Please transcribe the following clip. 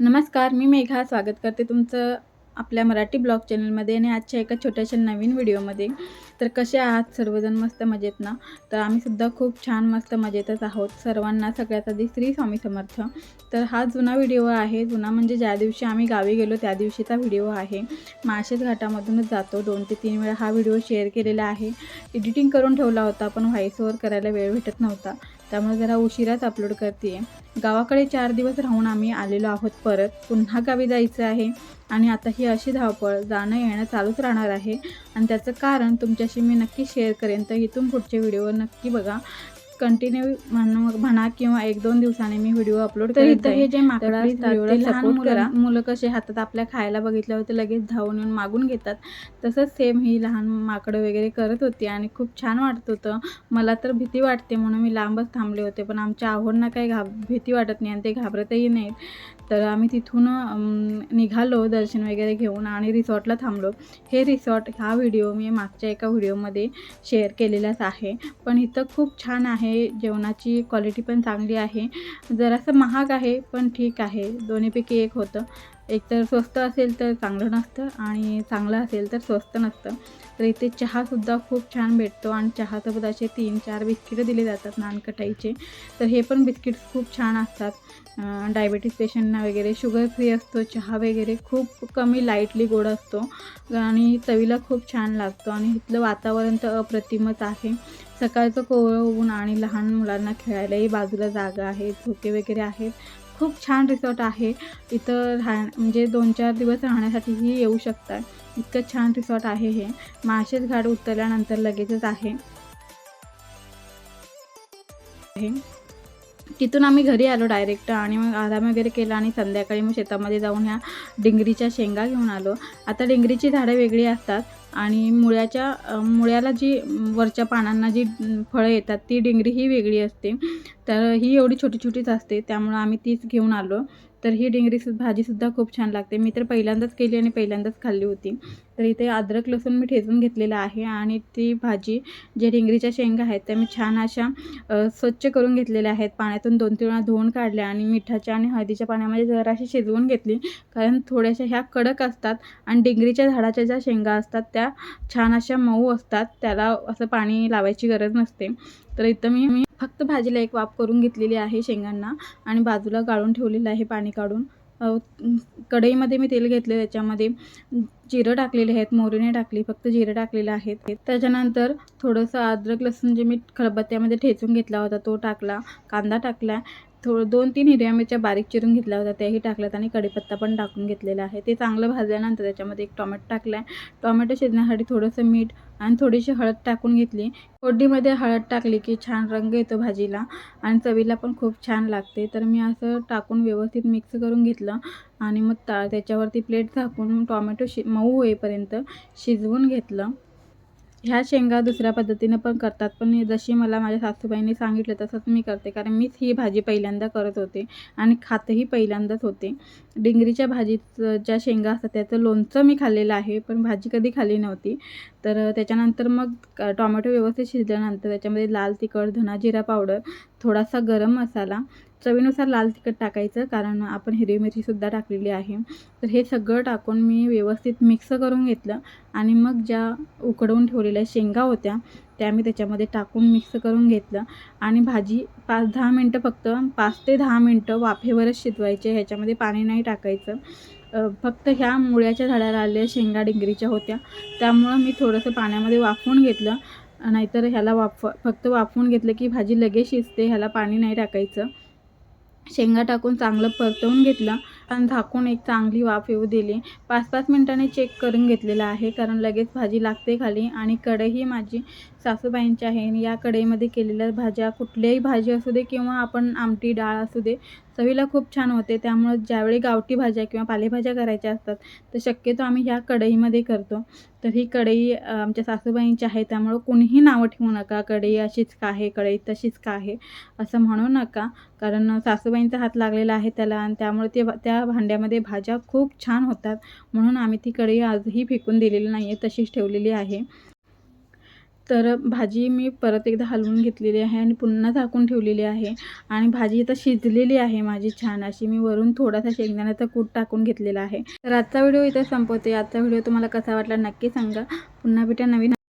नमस्कार मी मेघा. स्वागत करते तुमचं आपल्या मराठी ब्लॉग चॅनलमध्ये आणि आजच्या एका छोट्याशा नवीन व्हिडिओमध्ये. तर कसे आहात? सर्वजण मस्त मजेत ना? तर आम्हीसुद्धा खूप छान मस्त मजेतच आहोत. सर्वांना सगळ्यात आधी श्री स्वामी समर्थ. तर हा जुना व्हिडिओ आहे. जुना म्हणजे ज्या दिवशी आम्ही गावी गेलो त्या दिवशीचा व्हिडिओ आहे. माळशेज घाटामधूनच जातो. दोन ते तीन वेळा हा व्हिडिओ शेअर केलेला आहे. एडिटिंग करून ठेवला होता पण व्हॉईस ओव्हर करायला वेळ भेटत नव्हता. त्यामुळे जरा उशिराच अपलोड करते गावाकडे चार दिवस राहून आम्ही आलेलो आहोत परत. पुन्हा गावी जायचं आहे. आणि आता ही अशी धावपळ जाणं येणं चालूच राहणार आहे. आणि त्याचं कारण तुमच्याशी मी नक्की शेअर करेन. तर इथून पुढचे व्हिडिओ नक्की बघा. कंटिन्यू म्हण म्हणा किंवा एक दोन दिवसाने मी व्हिडिओ अपलोड तर. हे जे माकडं असतात लहान करा. मुलं कसे हातात आपल्या खायला बघितल्यावर ते लगेच धावून येऊन मागून घेतात तसंच सेम ही लहान माकडं वगैरे करत होती आणि खूप छान वाटत होतं मला तर भीती वाटते म्हणून मी लांबच थांबले होते पण आमच्या आहोंना काही घाब भीती वाटत नाही आणि ते घाबरतही नाहीत तर आम्ही तिथून निघालो दर्शन वगैरे घेऊन आणि रिसॉर्टला थांबलो. हे रिसॉर्ट हा व्हिडिओ मी मागच्या एका व्हिडिओमध्ये शेअर केलेलाच आहे. पण इथं खूप छान आहे जेवणाची क्वालिटी पण चांगली आहे. जरासं महाग आहे पण ठीक आहे. दोन्हीपैकी एक होतं. एक तर स्वस्त असेल तर चांगलं नसतं आणि चांगलं असेल तर स्वस्त नसतं. तर इथे चहासुद्धा खूप छान भेटतो आणि चहासोबत असे तीन चार बिस्किटं दिले जातात नानकटाईचे. तर हे पण बिस्किट्स खूप छान असतात. डायबिटीज पेशंटना वगैरे शुगर फ्री असतो चहा वगैरे खूप कमी लाईटली गोड असतो आणि चवीला खूप छान लागतो आणि इथलं वातावरण तर अप्रतिमच आहे. सकाळचं कोवळं ऊन आणि लहान मुलांना खेळायलाही बाजूला जागा आहे झोके वगैरे आहेत. खूप छान रिसॉर्ट आहे. इथं राह म्हणजे दोन चार दिवस राहण्यासाठीही येऊ शकता इतकं छान रिसॉर्ट आहे हे. माळशेज घाट उतरल्यानंतर लगेचच आहे. आहे. तिथून आम्ही घरी आलो डायरेक्ट आणि मग आराम वगैरे केला आणि संध्याकाळी मग शेतामध्ये जाऊन ह्या डिंगरीच्या शेंगा घेऊन आलो. आता डिंगरीची झाडं वेगळी असतात. आणि मुळ्याच्या मुळ्याला जी वरच्या पानांना जी फळं येतात ती डिंगरी ही वेगळी असते. तर ही एवढी छोटी छोटीच असते त्यामुळं आम्ही तीच घेऊन आलो. तर ही डिंगरी सु भाजीसुद्धा खूप छान लागते. मी तर पहिल्यांदाच केली आणि पहिल्यांदाच खाल्ली होती. तर इथे अद्रक लसूण मी ठेचून घेतलेलं आहे आणि ती भाजी जे डिंगरीच्या शेंगा आहेत त्या मी छान अशा स्वच्छ करून घेतलेल्या आहेत. पाण्यातून दोन तीन वेळा धुवून काढल्या आणि मिठाच्या आणि हळदीच्या पाण्यामध्ये जराशी शिजवून घेतली. कारण थोड्याशा ह्या कडक असतात आणि डिंगरीच्या झाडाच्या ज्या शेंगा असतात त्या छान अशा मऊ असतात त्याला असं पाणी लावायची गरज नसते. तर इथं मी मी फक्त भाजीला एक वाफ करून घेतलेली आहे शेंगांना आणि बाजूला गाळून ठेवलेलं आहे पाणी काढून. कढईमध्ये मी तेल घेतले त्याच्यामध्ये जिरं टाकलेले आहेत मोहरीने टाकली फक्त जिरं टाकलेलं आहे. त्याच्यानंतर थोडंसं अद्रक लसूण जे मी खलबत्त्यामध्ये ठेचून घेतला होता तो टाकला कांदा टाकला थोडं दोन तीन हिरव्या मिरच्या बारीक चिरून घेतल्या होत्या त्याही टाकल्यात आणि कढीपत्ता पण टाकून घेतलेला आहे. ते चांगलं भाजल्यानंतर त्याच्यामध्ये एक टोमॅटो टाकला आहे टोमॅटो शिजण्यासाठी थोडंसं मीठ आणि थोडीशी हळद टाकून घेतली. फोडणीमध्ये हळद टाकली की छान रंग येतो भाजीला आणि चवीला पण खूप छान लागते. तर मी असं टाकून व्यवस्थित मिक्स करून घेतलं आणि मग ता त्याच्यावरती प्लेट झाकून टॉमॅटो शि मऊ होईपर्यंत शिजवून घेतलं. ह्या शेंगा दुसऱ्या पद्धतीनं पण करतात पण जशी मला माझ्या सासूबाईंनी सांगितलं तसंच मी करते कारण मीच ही भाजी पहिल्यांदा करत होते आणि खातही पहिल्यांदाच होते. डिंगरीच्या भाजीचं ज्या शेंगा असतात त्याचं लोणचं मी खाल्लेलं आहे पण भाजी कधी खाल्ली नव्हती. तर त्याच्यानंतर मग क- टोमॅटो व्यवस्थित शिजल्यानंतर त्याच्यामध्ये लाल तिखट धना जिरा पावडर थोडासा गरम मसाला चवीनुसार लाल तिखट टाकायचं कारण आपण हिरवी मिरचीसुद्धा टाकलेली आहे. तर हे सगळं टाकून मी व्यवस्थित मिक्स करून घेतलं आणि मग ज्या उकडवून ठेवलेल्या शेंगा होत्या त्या मी त्याच्यामध्ये टाकून मिक्स करून घेतलं. आणि भाजी पाच दहा मिनटं फक्त पाच ते दहा मिनटं वाफेवरच शिजवायचे ह्याच्यामध्ये पाणी नाही टाकायचं. फक्त ह्या मुळ्याच्या झाडाला आलेल्या शेंगा डिंगरीच्या होत्या. त्यामुळं मी थोडंसं पाण्यामध्ये वाफवून घेतलं नाहीतर ह्याला वाफ फक्त वाफवून घेतलं की भाजी लगेच शिजते ह्याला पाणी नाही टाकायचं. शेंगा टाकून चांगलं परतवून घेतलं आणि झाकून एक चांगली वाफ येऊ दिली. पाच पाच मिनटाने चेक करून घेतलेलं आहे कारण लगेच भाजी लागते खाली आणि कढई माझी सासूबाईंच्या आहे आणि या कढईमध्ये केलेल्या भाज्या कुठल्याही भाजी असू दे किंवा आपण आमटी डाळ असू दे चवीला खूप छान होते. त्यामुळं ज्यावेळी गावठी भाज्या किंवा पालेभाज्या करायच्या असतात तर शक्यतो आम्ही ह्या कढईमध्ये करतो. तर ही कढई आमच्या सासूबाईंची आहे. त्यामुळं कोणीही नावं ठेवू नका. कढई अशीच का आहे? कढई तशीच का आहे? असं म्हणू नका. कारण सासूबाईंचा हात लागलेला आहे त्याला आणि त्यामुळे ते त्या भांड्यामध्ये भाज्या खूप छान होतात. म्हणून आम्ही ती कढई आजही फेकून दिलेली नाही आहे तशीच ठेवलेली आहे. तर भाजी मी परत एकदा हलवून घेतलेली आहे आणि पुन्हा झाकून ठेवलेली आहे. आणि भाजी आता शिजलेली आहे माझी छान अशी. मी वरून थोडासा शेंगदाण्याचा कूट टाकून घेतलेला आहे. तर आजचा व्हिडिओ इथं संपवते. आजचा व्हिडिओ तुम्हाला कसा वाटला नक्की सांगा. पुन्हा भेटा नवीन